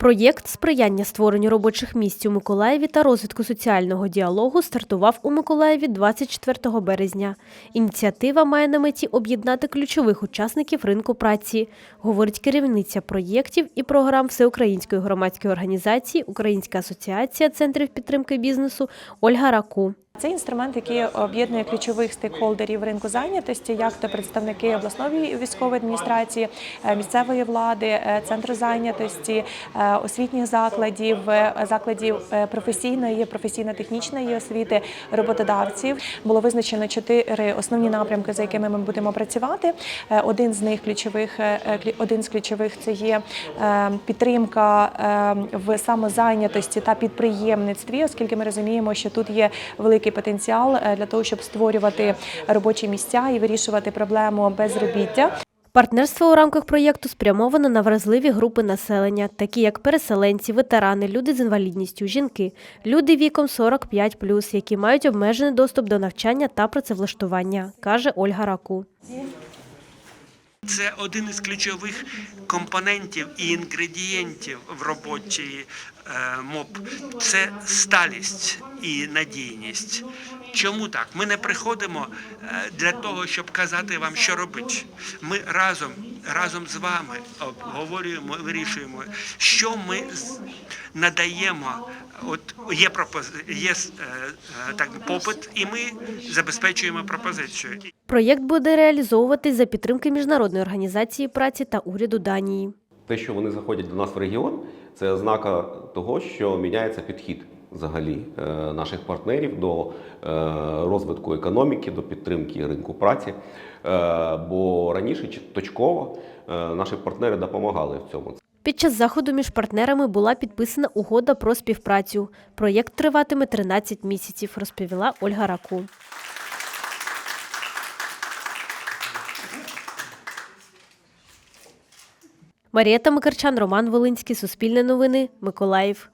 Проєкт сприяння створенню робочих місць у Миколаєві та розвитку соціального діалогу стартував у Миколаєві 24 березня. Ініціатива має на меті об'єднати ключових учасників ринку праці, говорить керівниця проєктів і програм Всеукраїнської громадської організації Українська асоціація центрів підтримки бізнесу Ольга Раку. Це інструмент, який об'єднує ключових стейкхолдерів ринку зайнятості, як то представники обласної військової адміністрації, е, місцевої влади, е, центру зайнятості, е, освітніх закладів, закладів професійної, професійно-технічної освіти, роботодавців. Було визначено чотири основні напрямки, за якими ми будемо працювати. Один з них ключових, один з ключових це є підтримка в самозайнятості та підприємництві, оскільки ми розуміємо, що тут є великий потенціал е, для того, щоб створювати робочі місця і вирішувати проблему безробіття. Партнерство у рамках проєкту спрямовано на вразливі групи населення, такі як переселенці, ветерани, люди з інвалідністю, жінки, люди віком 45+, які мають обмежений доступ до навчання та працевлаштування, каже Ольга Раку. Це один із ключових компонентів і інгредієнтів в роботі е, МОП. Це сталість і надійність. Чому так? Ми не приходимо е, для того, щоб казати вам, що робити. Ми разом, разом з вами обговорюємо, вирішуємо, що ми надаємо. От є пропози... є е, е, так попит, і ми забезпечуємо пропозицію. Проєкт буде реалізовуватись за підтримки Міжнародної організації праці та уряду Данії. Те, що вони заходять до нас в регіон, це ознака того, що міняється підхід взагалі е, наших партнерів до е, розвитку економіки, до підтримки ринку праці. Е, Бо раніше точково наші партнери допомагали в цьому. Під час заходу між партнерами була підписана угода про співпрацю. Проєкт триватиме 13 місяців, розповіла Ольга Раку. Марія Тамикарчан, Роман Волинський, Суспільне новини, Миколаїв.